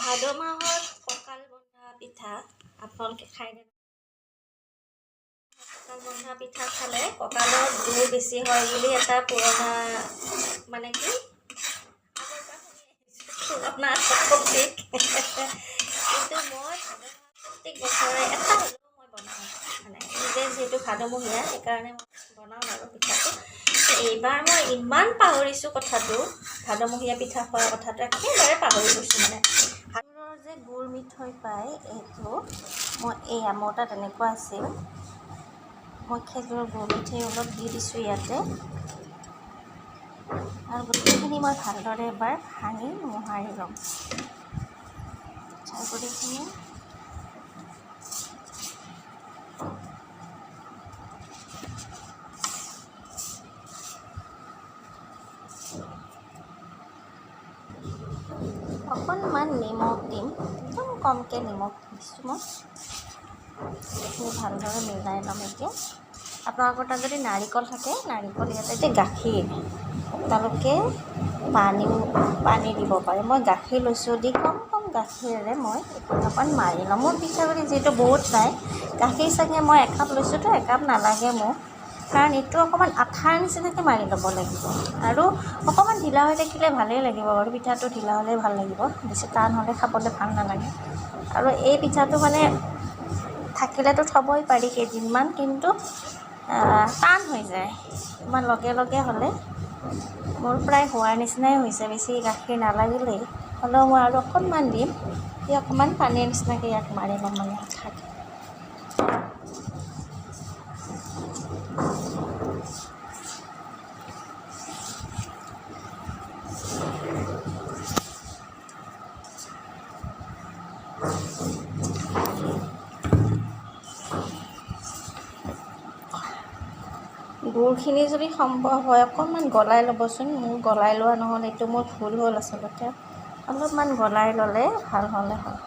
ভাদ মাহত কঁকাল বন্ধা পিঠা, আপোনালোকে খায়নে কঁকাল বন্ধা পিঠা খালে কঁকালৰ জোৰ বেছি হয় বুলি এটা পুৰণা মানে কি? পুৰণা টপিক কিন্তু মই প্ৰত্যেক বছৰে এটা মই বনাওঁ। মানে নিজে যিহেতু ভাদমহীয়া সেইকাৰণে মই বনাওঁ আৰু পিঠাটো। এইবাৰ মই ইমান পাহৰিছোঁ কথাটো। ভাদমহীয়া পিঠা খোৱাৰ কথাটো একেবাৰে পাহৰি গৈছোঁ মানে। সাগৰৰ যে গুৰ মিঠৈ পায়, এইটো মই এয়া মোৰ তাত এনেকুৱা আছিল। মই খেজুৰৰ গুৰ মিঠৈ অলপ দি দিছোঁ ইয়াতে। আৰু গোটেইখিনি মই ভালদৰে এবাৰ ভাঙি মোহাৰি ল'ম। ছাগলীখিনি অকণমান নিমখ দিম একদম কমকৈ নিমখ দিছোঁ মই এইখিনি ভালদৰে মিলাই ল'ম এতিয়া। আপোনালোকৰ তাত যদি নাৰিকল থাকে, নাৰিকল ইয়াতে যে গাখীৰ, আপোনালোকে পানীও, পানী দিব পাৰে। মই গাখীৰ লৈছোঁ দি কম কম গাখীৰেৰে মই অকণ মাৰি ল'ম। মোৰ পিঠাগুড়ি যিহেতু বহুত নাই, গাখীৰ চাগে মই একাপ লৈছোঁতো, একাপ নালাগে মোক কাৰণ এইটো অকণমান আঠাৰ নিচিনাকৈ মাৰি ল'ব লাগিব। আৰু অকণমান ঢিলা হৈ থাকিলে ভালেই লাগিব। বাৰু পিঠাটো ঢিলা হ'লেই ভালো লাগিব। বেছি টান হ'লে খাবলৈ ভালো নালাগে। আৰু এই পিঠাটো মানে থাকিলেতো থ'বই পাৰি কেইদিনমান, কিন্তু টান হৈ যায়। ইমান লগে লগে হ'লে। মোৰ প্ৰায় হোৱাৰ নিচিনাই হৈছে। বেছি গাখীৰ নালাগিলেই হ'লেও মই আৰু অকণমান দিম। দি অকণমান পানীৰ নিচিনাকৈ ইয়াক মাৰি ল'ম মানে। আঠাকৈ গুৰখিনি যদি সম্ভৱ হয় অকণমান গলাই ল'বচোন। মোৰ গলাই লোৱা নহ'ল এইটো মোৰ ভুল হ'ল আচলতে। অলপমান গলাই ল'লে ভাল হ'লে হয়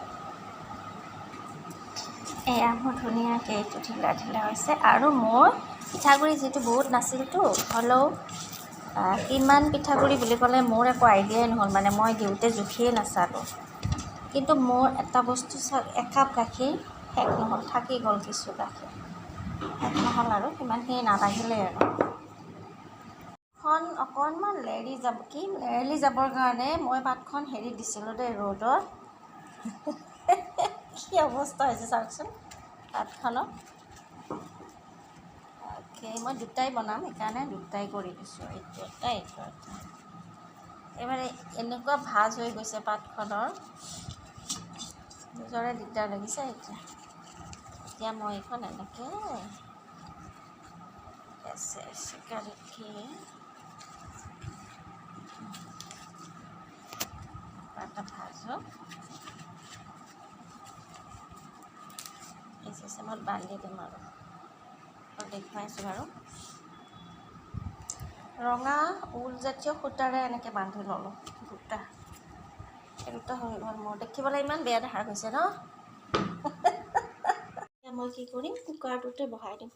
এয়া মোৰ ধুনীয়াকৈ এইটো ঢিলা ঢিলা হৈছে আৰু মোৰ পিঠাগুড়ি যিটো বহুত নাছিলতো হ'লেও কিমান পিঠাগুড়ি বুলি ক'লে মোৰ একো আইডিয়াই নহ'ল মানে মই দিওঁতে জুখিয়ে নাচালোঁ। কিন্তু মোৰ এটা বস্তু একাপ গাখীৰ শেষ নহ'ল থাকি গ'ল কিছু গাখীৰ। শেষ নহ'ল আৰু সিমানখিনি নালাগিলে আৰু। খন অকণমান লেৰেলি যাব কি লেৰেলি যাবৰ কাৰণে মই পাতখন হেৰি দিছিলোঁ দেই ৰ'দত। কি অৱস্থা হৈছে চাওকচোন পাতখনৰ। এই মই দুটাই বনাম, সেইকাৰণে দুটাই কৰি দিছোঁ। এইটো এটা এইটো এটা। এইবাৰ এনেকুৱা ভাজ হৈ গৈছে পাতখনৰ। নিজৰে দিগদাৰ লাগিছে এতিয়া। এতিয়া মই এইখন এনেকৈ আছে চিকারিকে পাতা ভাজো এই চেচেমত বান্ধি দিম আৰু। দেখুৱাইছোঁ বাৰু। ৰঙা ঊলজাতীয় সূতাৰে এনেকৈ বান্ধি ল'লোঁ দুটা। দুটা হৈ গ'ল মোৰ। দেখিবলৈ ইমান বেয়া দেখা গৈছে ন? মই কি কৰিম? কুকাৰটোতে বহাই দিম।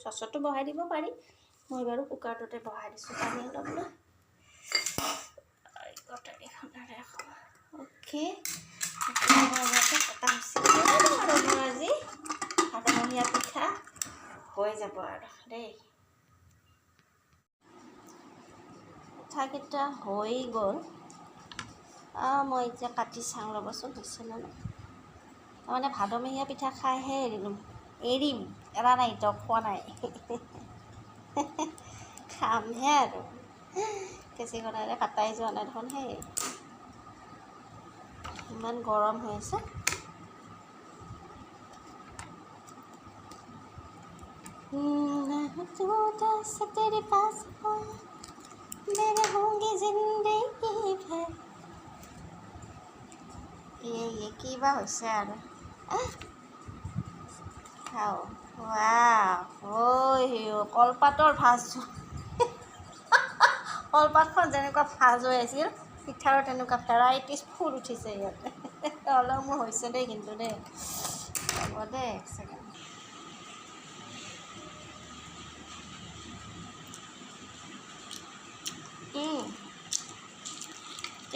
চচতো বহাই দিব পাৰি। মই বাৰু কুকাৰটোতে বহাই দিছোঁ পানী অলপ লৈ আই, কটাৰী অ'কে। কটা মোৰ আজি। ভাদমহীয়া পিঠা। হৈ যাব আৰু দেই। পিঠাকেইটা হৈ গ'ল। মই এতিয়া কাটি চাওঁ ৰ'বচোন হৈছেনে নাই? তাৰমানে ভাদমহীয়া পিঠা খাইহে এৰিলোঁ। এৰিম এৰা নাই তো খোৱা নাই। খামহে আৰু। কেঁচি কটাৰে কাটাই যোৱা নাই দেখোন সেই। ইমান গৰম হৈ আছে। तू दस तेरे पास हो मैं रहूंगी जिंदगी भर ये ये কি বা হৈছে আৰু আহ খাওঁ ৱাহ ঐ কলপাতৰ ভাজ কলপাতখন যেনেকুৱা ভাজ হৈ আছিল পিঠাৰো তেনেকুৱা ভেৰাইটিজ ফুল উঠিছে ইয়াতে অলপ মোৰ হৈছে দেই কিন্তু দেই হ'ব দেই এক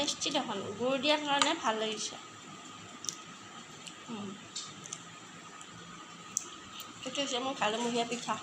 টেষ্টি দেখোন গুড় দিয়াৰ কাৰণে ভাল লাগিছে। এইটো হৈছে মোৰ কালমহীয়া পিঠা।